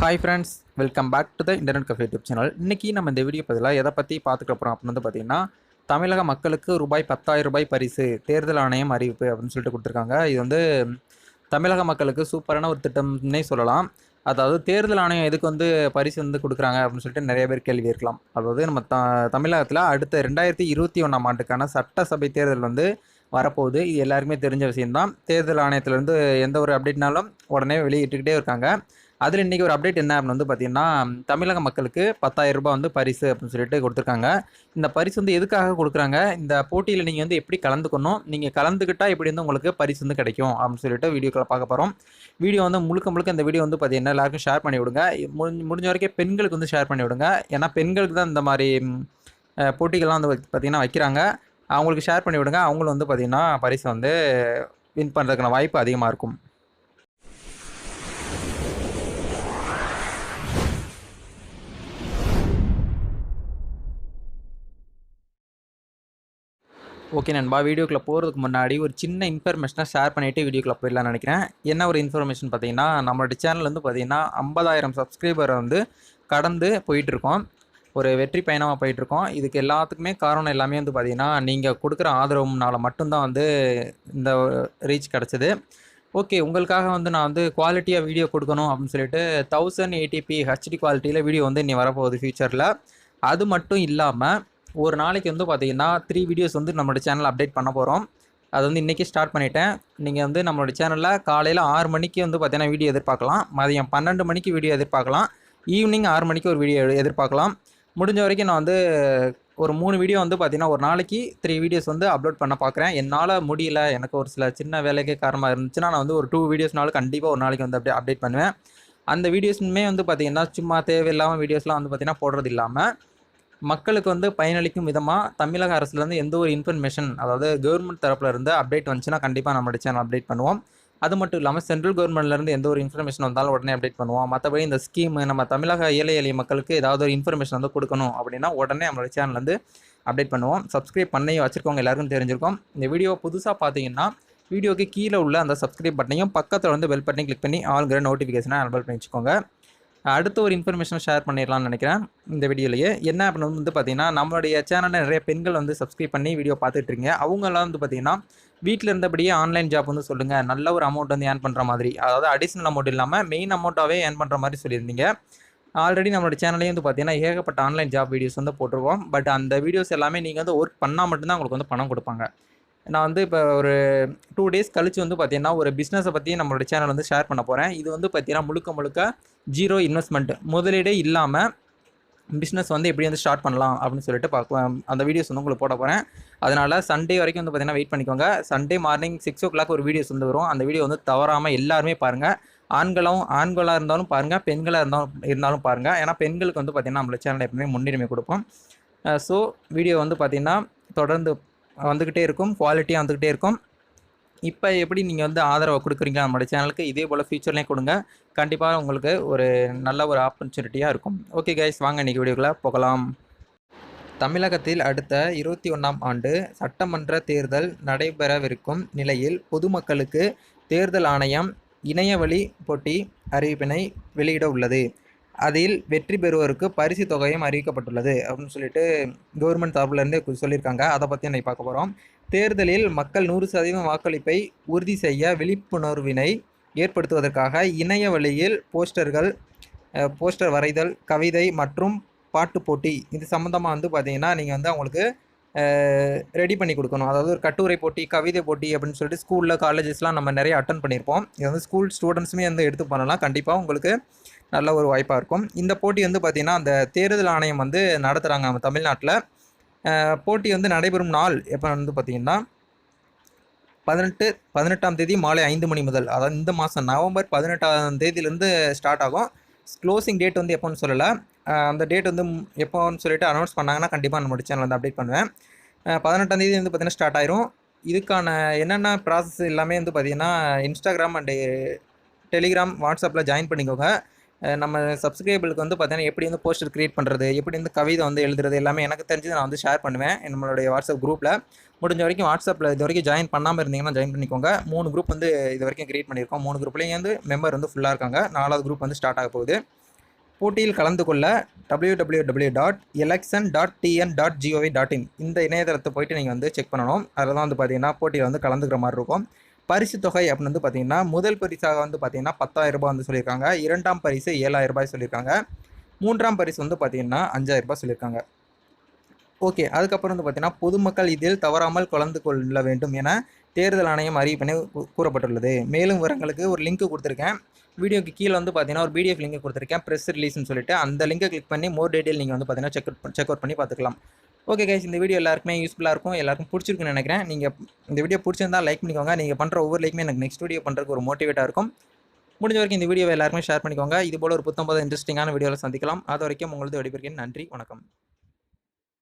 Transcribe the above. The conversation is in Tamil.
Hi friends welcome back to the internet cafe YouTube channel இன்றைக்கி நம்ம இந்த வீடியோ பதிலாக எதை பற்றி பார்த்துக்க போகிறோம் அப்படின்னு வந்து பார்த்திங்கன்னா தமிழக மக்களுக்கு ரூபாய் பத்தாயிரம் ரூபாய் பரிசு தேர்தல் ஆணையம் அறிவிப்பு அப்படின்னு சொல்லிட்டு கொடுத்துருக்காங்க. இது வந்து தமிழக மக்களுக்கு சூப்பரான ஒரு திட்டம்னே சொல்லலாம். அதாவது தேர்தல் ஆணையம் எதுக்கு வந்து பரிசு வந்து கொடுக்குறாங்க அப்படின்னு சொல்லிட்டு நிறைய பேர் கேள்வி இருக்கலாம். அதாவது நம்ம த தமிழகத்தில் அடுத்த ரெண்டாயிரத்தி இருபத்தி ஒன்றாம் ஆண்டுக்கான சட்டசபை தேர்தல் வந்து வரப்போகுது. இது எல்லாருக்குமே தெரிஞ்ச விஷயம்தான். தேர்தல் ஆணையத்திலேருந்து எந்த ஒரு அப்டேட்னாலும் உடனே வெளியிட்டுக்கிட்டே இருக்காங்க. அதில் இன்றைக்கி ஒரு அப்டேட் என்ன அப்படின்னு வந்து பார்த்திங்கன்னா தமிழக மக்களுக்கு பத்தாயிரம் ரூபாய் வந்து பரிசு அப்படின்னு சொல்லிட்டு கொடுத்துருக்காங்க. இந்த பரிசு வந்து எதுக்காக கொடுக்குறாங்க? இந்த போட்டியில் நீங்கள் வந்து எப்படி கலந்துக்கணும்? நீங்கள் கலந்துக்கிட்டால் எப்படி வந்து உங்களுக்கு பரிசு வந்து கிடைக்கும்? அப்படின்னு சொல்லிட்டு வீடியோக்களை பார்க்க போகிறோம் வீடியோ வந்து முழுக்க முழுக்க இந்த வீடியோ வந்து பார்த்தீங்கன்னா எல்லாருக்கும் ஷேர் பண்ணி விடுங்க. முடிஞ்ச முடிஞ்ச வரைக்கும் பெண்களுக்கு வந்து ஷேர் பண்ணி விடுங்க. ஏன்னா பெண்களுக்கு தான் இந்த மாதிரி போட்டிகள்லாம் வந்து பார்த்திங்கன்னா வைக்கிறாங்க. அவங்களுக்கு ஷேர் பண்ணி விடுங்க. அவங்களும் வந்து பார்த்திங்கன்னா பரிசு வந்து வின் பண்ணுறதுக்கான வாய்ப்பு அதிகமாக இருக்கும். ஓகே நண்பா வீடியோக்குள்ளே போகிறதுக்கு முன்னாடி ஒரு சின்ன இன்ஃபர்மேஷனை ஷேர் பண்ணிவிட்டு வீடியோக்குள்ளே போயிடலாம்னு நினைக்கிறேன். என்ன ஒரு இன்ஃபர்மேஷன் பார்த்தீங்கன்னா நம்மளோட சேனல் வந்து பார்த்திங்கன்னா ஐம்பதாயிரம் சப்ஸ்கிரைபர் வந்து கடந்து போயிட்டுருக்கோம். ஒரு வெற்றி பயணமாக போயிட்டுருக்கோம். இதுக்கு எல்லாத்துக்குமே காரணம் எல்லாமே வந்து பார்த்திங்கன்னா நீங்கள் கொடுக்குற ஆதரவுனால மட்டும்தான் வந்து இந்த ரீச் கிடச்சிது. ஓகே உங்களுக்காக வந்து நான் வந்து குவாலிட்டியாக வீடியோ கொடுக்கணும் அப்படின்னு சொல்லிட்டு தௌசண்ட் எயிட்டிபி ஹெச்டி குவாலிட்டியில் வீடியோ வந்து இனி வரப்போகுது ஃபியூச்சரில் அது மட்டும் இல்லாமல் ஒரு நாளைக்கு வந்து பார்த்தீங்கன்னா த்ரீ வீடியோஸ் வந்து நம்மளோட சேனல் அப்டேட் பண்ண போகிறோம் அது வந்து இன்றைக்கி ஸ்டார்ட் பண்ணிட்டேன். நீங்கள் வந்து நம்மளோட சேனலில் காலையில் ஆறு மணிக்கு வந்து பார்த்தீங்கன்னா வீடியோ எதிர்பார்க்கலாம். மதியம் பன்னெண்டு மணிக்கு வீடியோ எதிர்பார்க்கலாம். ஈவினிங் ஆறு மணிக்கு ஒரு வீடியோ எதிர்பார்க்கலாம். முடிஞ்ச வரைக்கும் நான் வந்து ஒரு மூணு வீடியோ வந்து பார்த்தீங்கன்னா ஒரு நாளைக்கு த்ரீ வீடியோஸ் வந்து அப்லோட் பண்ண பார்க்குறேன் என்னால் முடியல. எனக்கு ஒரு சில சின்ன வேலைக்கு காரணமாக இருந்துச்சுன்னா நான் வந்து ஒரு டூ வீடியோஸ்னாலும் கண்டிப்பாக ஒரு நாளைக்கு வந்து அப்படியே அப்டேட் பண்ணுவேன். அந்த வீடியோஸுமே வந்து பார்த்திங்கன்னா சும்மா தேவையில்லாமல் வீடியோஸ்லாம் வந்து பார்த்திங்கன்னா போடுறது இல்லாமல் மக்களுக்கு வந்து பயனளிக்கும் விதமாக தமிழக அரசுலேருந்து எந்த ஒரு இன்ஃபர்மேஷன் அதாவது கவர்மெண்ட் தரப்பில் இருந்து அப்டேட் வந்துச்சுன்னா கண்டிப்பாக நம்மளுடைய சேனல் அப்டேட் பண்ணுவோம். அது மட்டும் இல்லாமல் சென்ட்ரல் கவர்மெண்ட்லேருந்து எந்த ஒரு இன்ஃபர்மேஷன் வந்தாலும் உடனே அப்டேட் பண்ணுவோம். மற்றபடி இந்த ஸ்கீம் நம்ம தமிழக ஏழை எளிய மக்களுக்கு ஏதாவது ஒரு இன்ஃபர்மேஷன் வந்து கொடுக்கணும் அப்படின்னா உடனே நம்மளோட சேனல் வந்து அப்டேட் பண்ணுவோம். சப்ஸ்கிரைப் பண்ணி வச்சுருக்கவங்க எல்லாருக்கும் தெரிஞ்சிருக்கோம். இந்த வீடியோ புதுசாக பார்த்தீங்கன்னா வீடியோக்கு கீழே உள்ள அந்த சப்ஸ்கிரைப் பட்டனையும் பக்கத்தில் வந்து பெல் பட்டனையும் கிளிக் பண்ணி ஆல்கிற நோட்டிஃபிகேஷனை அனபிள் பண்ணி வச்சுக்கோங்க அடுத்த ஒரு இன்ஃபர்மேஷன் ஷேர் பண்ணிடலாம்னு நினைக்கிறேன் இந்த வீடியோலேயே. என்ன அப்படின்னு வந்து பார்த்தீங்கன்னா நம்மளுடைய சேனலில் நிறைய பெண்கள் வந்து சப்ஸ்கிரைப் பண்ணி வீடியோ பார்த்துட்டு அவங்கெல்லாம் வந்து பார்த்தீங்கன்னா வீட்டில் இருந்தபடியே ஆன்லைன் ஜாப் வந்து சொல்லுங்கள் நல்ல ஒரு அமௌண்ட் வந்து ஏர்ன் பண்ணுற மாதிரி. அதாவது அடிஷ்னல் அமௌண்ட் இல்லாமல் மெயின் அமௌண்ட்டாகவே ஏர்ன் பண்ணுற மாதிரி சொல்லியிருந்தீங்க. ஆல்ரெடி நம்மளோட சேனல்லையும் வந்து பார்த்தீங்கன்னா ஏகப்பட்ட ஆன்லைன் ஜாப் வீடியோஸ் வந்து போட்டிருக்கோம். பட் அந்த வீடியோஸ் எல்லாமே நீங்கள் வந்து ஒர்க் பண்ணால் மட்டும்தான் உங்களுக்கு வந்து பணம் கொடுப்பாங்க. நான் வந்து இப்போ ஒரு டூ டேஸ் கழிச்சு வந்து பார்த்தீங்கன்னா ஒரு பிஸ்னஸை பற்றி நம்மளோட சேனல் வந்து ஷேர் பண்ண போகிறேன் இது வந்து பார்த்தீங்கன்னா முழுக்க முழுக்க ஜீரோ இன்வெஸ்ட்மெண்ட் முதலீடே இல்லாமல் பிஸ்னஸ் வந்து எப்படி வந்து ஸ்டார்ட் பண்ணலாம் அப்படின்னு சொல்லிட்டு பார்க்கலாம். அந்த வீடியோஸ் வந்து உங்களுக்கு போட போகிறேன் அதனால் சண்டே வரைக்கும் வந்து பார்த்தீங்கன்னா வெயிட் பண்ணிக்கோங்க. Sunday morning six o'clock ஒரு வீடியோஸ் வந்து வரும். அந்த வீடியோ வந்து தவறாமல் எல்லாருமே பாருங்கள் ஆண்களும் ஆண்களாக இருந்தாலும் பாருங்கள் பெண்களாக இருந்தாலும் இருந்தாலும் பாருங்கள் ஏன்னா பெண்களுக்கு வந்து பார்த்திங்கன்னா நம்மளோட சேனல் எப்பவுமே முன்னுரிமை கொடுப்போம். ஸோ வீடியோ வந்து பார்த்திங்கன்னா தொடர்ந்து வந்துக்கிட்டே இருக்கும் குவாலிட்டியாக வந்துக்கிட்டே இருக்கும். இப்போ எப்படி நீங்கள் வந்து ஆதரவை கொடுக்குறீங்க நம்மளோட சேனலுக்கு இதே போல் ஃபியூச்சர்லேயும் கொடுங்க. கண்டிப்பாக உங்களுக்கு ஒரு நல்ல ஒரு ஆப்பர்ச்சுனிட்டியாக இருக்கும். ஓகே கைஸ் வாங்க இன்றைக்கி வீடியோக்குள்ளே போகலாம். தமிழகத்தில் அடுத்த இருபத்தி ஒன்றாம் ஆண்டு சட்டமன்ற தேர்தல் நடைபெறவிருக்கும் நிலையில் பொதுமக்களுக்கு தேர்தல் ஆணையம் இணையவழி போட்டி அறிவிப்பினை வெளியிட உள்ளது. அதில் வெற்றி பெறுவோருக்கு பரிசு தொகையும் அறிவிக்கப்பட்டுள்ளது அப்படின்னு சொல்லிட்டு கவர்மெண்ட் தரப்புலேருந்து சொல்லியிருக்காங்க. அதை பற்றி இன்னைக்கு பார்க்க போகிறோம் தேர்தலில் மக்கள் நூறு சதவீதம் வாக்களிப்பை உறுதி செய்ய விழிப்புணர்வினை ஏற்படுத்துவதற்காக இணைய வழியில் போஸ்டர்கள் போஸ்டர் வரைதல் கவிதை மற்றும் பாட்டு போட்டி இது சம்மந்தமாக வந்து பார்த்தீங்கன்னா நீங்கள் வந்து அவங்களுக்கு ரெடி பண்ணி கொடுக்கணும். அதாவது ஒரு கட்டுரை போட்டி கவிதை போட்டி அப்படின்னு சொல்லிட்டு ஸ்கூலில் காலேஜஸ்லாம் நம்ம நிறைய அட்டன் பண்ணியிருப்போம். இது வந்து ஸ்கூல் ஸ்டூடெண்ட்ஸுமே வந்து எடுத்து பண்ணலாம். கண்டிப்பாக உங்களுக்கு நல்ல ஒரு வாய்ப்பாக இருக்கும். இந்த போட்டி வந்து பார்த்திங்கன்னா அந்த தேர்தல் ஆணையம் வந்து நடத்துகிறாங்க நம்ம தமிழ்நாட்டில். போட்டி வந்து நடைபெறும் நாள் எப்போ வந்து பார்த்திங்கன்னா பதினெட்டு பதினெட்டாம் தேதி மாலை ஐந்து மணி முதல். அதாவது இந்த மாதம் நவம்பர் பதினெட்டாம் தேதியிலேருந்து ஸ்டார்ட் ஆகும். க்ளோசிங் டேட் வந்து எப்போன்னு சொல்லலை. அந்த டேட் வந்து எப்போன்னு சொல்லிட்டு அனௌன்ஸ் பண்ணாங்கன்னா கண்டிப்பாக நம்மளோட சேனல் வந்து அப்டேட் பண்ணுவேன். பதினெட்டாந்தேதி பதினெட்டாம் தேதி வந்து பார்த்திங்கன்னா ஸ்டார்ட் ஆயிரும். இதுக்கான என்னென்ன ப்ராசஸ் எல்லாமே வந்து பார்த்திங்கன்னா இன்ஸ்டாகிராம் அண்டு டெலிகிராம் வாட்ஸ்அப்பில் ஜாயின் பண்ணிக்கோங்க. நம்ம சப்ஸ்கிரைபருக்கு வந்து பார்த்தீங்கன்னா எப்படி வந்து போஸ்டர் க்ரியேட் பண்ணுறது எப்படி வந்து கவிதை வந்து எழுதுறது எல்லாமே எனக்கு தெரிஞ்சது நான் வந்து ஷேர் பண்ணுவேன் நம்மளுடைய வாட்ஸ்அப் குரூப்பில் முடிஞ்ச வரைக்கும் வாட்ஸ்அப்பில் இது வரைக்கும் ஜாயின் பண்ணாமல் இருந்தீங்கன்னா ஜாயின் பண்ணிக்கோங்க. மூணு குரூப் வந்து இது வரைக்கும் கிரியேட் பண்ணியிருக்கோம். மூணு குரூப்லேயும் வந்து மெம்பர் வந்து ஃபுல்லாக இருக்காங்க. நாலாவது குரூப் வந்து ஸ்டார்ட் ஆக போகுது. போட்டியில் கலந்து கொள்ள W W W dot election dot TN dot gov dot in இந்த இணையதளத்தை போயிட்டு நீங்கள் வந்து செக் பண்ணணும். அதில் தான் வந்து பார்த்தீங்கன்னா போட்டியில் வந்து கலந்துக்கிற மாதிரி இருக்கும். பரிசு தொகை அப்படின்னு வந்து பார்த்தீங்கன்னா முதல் பரிசாக வந்து பார்த்தீங்கன்னா பத்தாயிரம் ரூபாய் வந்து சொல்லியிருக்காங்க. இரண்டாம் பரிசு ஏழாயிரம் ரூபாய் சொல்லியிருக்காங்க. மூன்றாம் பரிசு வந்து பார்த்தீங்கன்னா அஞ்சாயிரம் ரூபாய் சொல்லியிருக்காங்க. ஓகே அதுக்கப்புறம் வந்து பார்த்தீங்கன்னா பொதுமக்கள் இதில் தவறாமல் கலந்து கொள்ள வேண்டும் என தேர்தல் ஆணையம் அறிவிப்பினை கூறப்பட்டுள்ளது. மேலும் விவரங்களுக்கு ஒரு லிங்க் கொடுத்துருக்கேன். வீடியோக்கு கீழே வந்து பார்த்தீங்கன்னா ஒரு பிடிஎஃப் லிங்க் கொடுத்துருக்கேன். ப்ரெஸ் ரிலீஸ்னு சொல்லிட்டு அந்த லிங்கை கிளிக் பண்ணி மோர் டீட்டெயில் நீங்கள் வந்து பார்த்தீங்கன்னா செக் அவுட் செக் அவுட் பண்ணி பார்த்துக்கலாம் ஓகே கைஸ் இந்த வீடியோ எல்லாருக்குமே யூஸ்ஃபுல்லாக இருக்கும். எல்லாருக்கும் பிடிச்சிருக்குன்னு நினைக்கிறேன். நீங்கள் இந்த வீடியோ பிடிச்சிருந்தா லைக் பண்ணிக்கோங்க. நீங்கள் பண்ணுற ஒவ்வொரு லைக்குமே எனக்கு நெக்ஸ்ட் வீடியோ பண்ணுறதுக்கு ஒரு மோட்டிவேட்டாக இருக்கும். முடிஞ்ச வரைக்கும் இந்த வீடியோவை எல்லாருமே ஷேர் பண்ணிக்கோங்க. இது போல ஒரு புத்தம்போது இன்ட்ரெஸ்டிங்கான வீடியோவில் சந்திக்கலாம். அது வரைக்கும் உங்களது விடைபெறுகிறேன் நன்றி. வணக்கம்.